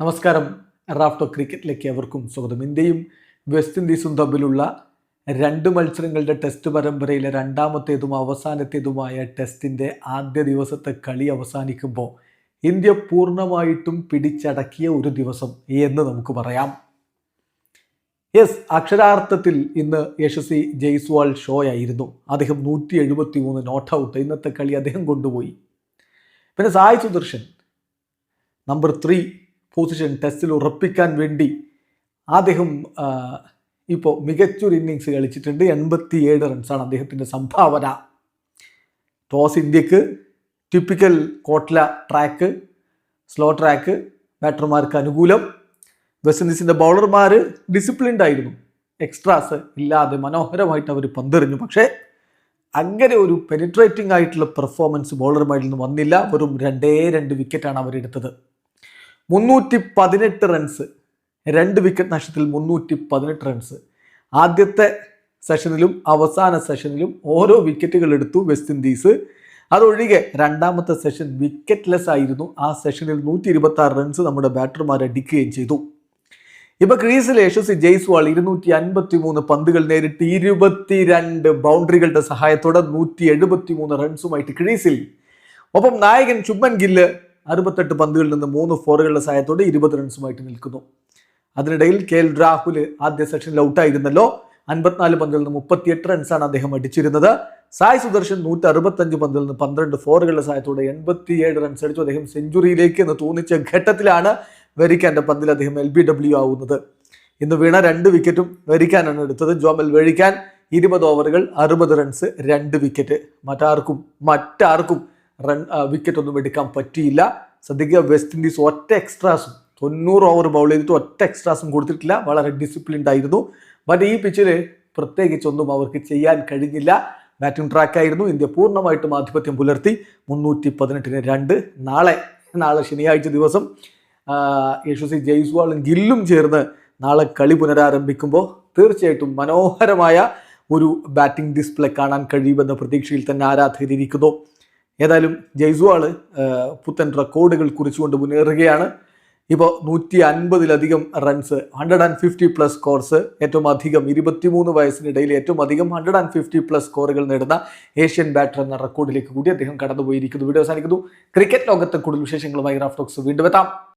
നമസ്കാരം. റാഫ്റ്റോ ക്രിക്കറ്റിലേക്ക് അവർക്കും സ്വാഗതം. ഇന്ത്യയും വെസ്റ്റ് ഇൻഡീസും തമ്മിലുള്ള രണ്ട് മത്സരങ്ങളുടെ ടെസ്റ്റ് പരമ്പരയിലെ രണ്ടാമത്തേതും അവസാനത്തേതുമായ ടെസ്റ്റിന്റെ ആദ്യ ദിവസത്തെ കളി അവസാനിക്കുമ്പോൾ ഇന്ത്യ പൂർണമായിട്ടും പിടിച്ചടക്കിയ ഒരു ദിവസം എന്ന് നമുക്ക് പറയാം. യെസ് അക്ഷരാർത്ഥത്തിൽ ഇന്ന് യശസ്വി ജയ്സ്വാൾ ഷോ ആയിരുന്നു അദ്ദേഹം നൂറ്റി എഴുപത്തി മൂന്ന് നോട്ട് ഔട്ട് ഇന്നത്തെ കളി അദ്ദേഹം കൊണ്ടുപോയി. പിന്നെ Sai Sudharsan number three position ടെസ്റ്റിൽ ഉറപ്പിക്കാൻ വേണ്ടി അദ്ദേഹം ഇപ്പോൾ മികച്ചൊരു ഇന്നിങ്സ് കളിച്ചിട്ടുണ്ട്. എൺപത്തിയേഴ് റൺസാണ് അദ്ദേഹത്തിന്റെ സംഭാവന. ടോസ് ഇന്ത്യയ്ക്ക് typical Kotla track slow track ബാറ്റർമാർക്ക് അനുകൂലം. വെസ്റ്റ് ഇൻഡീസിന്റെ ബൗളർമാർ ഡിസിപ്ലിൻഡ് ആയിരുന്നു. എക്സ്ട്രാസ് ഇല്ലാതെ മനോഹരമായിട്ട് അവർ പന്തെറിഞ്ഞു. പക്ഷേ അങ്ങനെ ഒരു പെനിട്രേറ്റിംഗ് ആയിട്ടുള്ള പെർഫോമൻസ് ബൗളർമാരിൽ നിന്ന് വന്നില്ല. വെറും രണ്ടേ രണ്ട് വിക്കറ്റാണ് അവരെടുത്തത്. മുന്നൂറ്റി പതിനെട്ട് റൺസ് രണ്ട് വിക്കറ്റ് നഷ്ടത്തിൽ മുന്നൂറ്റി പതിനെട്ട് റൺസ് ആദ്യത്തെ സെഷനിലും അവസാന സെഷനിലും ഓരോ വിക്കറ്റുകൾ എടുത്തു വെസ്റ്റ് ഇൻഡീസ് അതൊഴികെ രണ്ടാമത്തെ സെഷൻ വിക്കറ്റ്ലെസ് ആയിരുന്നു. ആ സെഷനിൽ നൂറ്റി ഇരുപത്തി ആറ് റൺസ് നമ്മുടെ ബാറ്റർമാർ അടിക്കുകയും ചെയ്തു. ഇപ്പൊ ക്രീസിൽ യശസ്വി ജയ്സ്വാൾ ഇരുന്നൂറ്റി അൻപത്തി മൂന്ന് പന്തുകൾ നേരിട്ട് ഇരുപത്തിരണ്ട് ബൗണ്ടറികളുടെ സഹായത്തോടെ നൂറ്റി എഴുപത്തി മൂന്ന് റൺസുമായിട്ട് ക്രീസിൽ. ഒപ്പം നായകൻ ശുഭൻ ഗില്ല് അറുപത്തെട്ട് പന്തുകളിൽ നിന്ന് മൂന്ന് ഫോറുകളുടെ സഹായത്തോടെ ഇരുപത് റൺസുമായിട്ട് നിൽക്കുന്നു. അതിനിടയിൽ കെ എൽ രാഹുൽ ആദ്യ സെക്ഷനിൽ ഔട്ടായിരുന്നല്ലോ. അൻപത്തിനാല് പന്തിൽ നിന്ന് മുപ്പത്തിയെട്ട് റൺസാണ് അദ്ദേഹം അടിച്ചിരുന്നത്. സായ് സുദർശൻ നൂറ്റി അറുപത്തഞ്ച് പന്തിൽ നിന്ന് പന്ത്രണ്ട് ഫോറുകളുടെ സഹായത്തോടെ എൺപത്തിയേഴ് റൺസ് അടിച്ചു. അദ്ദേഹം സെഞ്ചുറിയിലേക്ക് എന്ന് തോന്നിച്ച ഘട്ടത്തിലാണ് വെരിക്കാന്റെ പന്തിൽ അദ്ദേഹം എൽ ബി ഡബ്ല്യു ആവുന്നത്. ഇന്ന് വീണ രണ്ട് വിക്കറ്റും വെരിക്കാനാണ് എടുത്തത്. ജോമൽ വെഴിക്കാൻ ഇരുപത് ഓവറുകൾ അറുപത് റൺസ് രണ്ട് വിക്കറ്റ്. മറ്റാർക്കും മറ്റാർക്കും റൺ വിക്കറ്റ് ഒന്നും എടുക്കാൻ പറ്റിയില്ല. ശ്രദ്ധിക്കുക വെസ്റ്റ് ഇൻഡീസ് ഒറ്റ എക്സ്ട്രാസും തൊണ്ണൂറ് ഓവർ ബൗൾ ചെയ്തിട്ട് ഒറ്റ എക്സ്ട്രാസും കൊടുത്തിട്ടില്ല. വളരെ ഡിസിപ്ലിൻഡ് ആയിരുന്നു. ബട്ട് ഈ പിച്ചിൽ പ്രത്യേകിച്ചൊന്നും അവർക്ക് ചെയ്യാൻ കഴിഞ്ഞില്ല. ബാറ്റിംഗ് ട്രാക്ക് ആയിരുന്നു. ഇന്ത്യ പൂർണമായിട്ടും ആധിപത്യം പുലർത്തി. മുന്നൂറ്റി പതിനെട്ടിന് രണ്ട്. നാളെ നാളെ ശനിയാഴ്ച ദിവസം യശസ്വി ജയ്സ്വാളും ഗില്ലും ചേർന്ന് നാളെ കളി പുനരാരംഭിക്കുമ്പോൾ തീർച്ചയായിട്ടും മനോഹരമായ ഒരു ബാറ്റിംഗ് ഡിസ്പ്ലേ കാണാൻ കഴിയുമെന്ന പ്രതീക്ഷയിൽ തന്നെ ആരാധകരിക്കുന്നു ഏതായാലും ജയ്സ്വാൾ പുത്തൻ റെക്കോർഡുകൾ കുറിച്ചുകൊണ്ട് മുന്നേറുകയാണ്. ഇപ്പോൾ നൂറ്റി അൻപതിലധികം runs hundred and fifty plus scores ഏറ്റവും അധികം ഇരുപത്തിമൂന്ന് വയസ്സിനിടയിൽ ഏറ്റവും അധികം ഹൺഡ്രഡ് ആൻഡ് ഫിഫ്റ്റി പ്ലസ് സ്കോറുകൾ നേടുന്ന ഏഷ്യൻ ബാറ്റർ എന്ന റെക്കോർഡിലേക്ക് കൂടി അദ്ദേഹം കടന്നുപോയിരിക്കുന്നു. വീഡിയോ അവസാനിക്കുന്നു. ക്രിക്കറ്റ് ലോകത്തെ കൂടുതൽ വിശേഷങ്ങളുമായി റാഫ്റ്റോക്സ് വീണ്ടും എത്താം.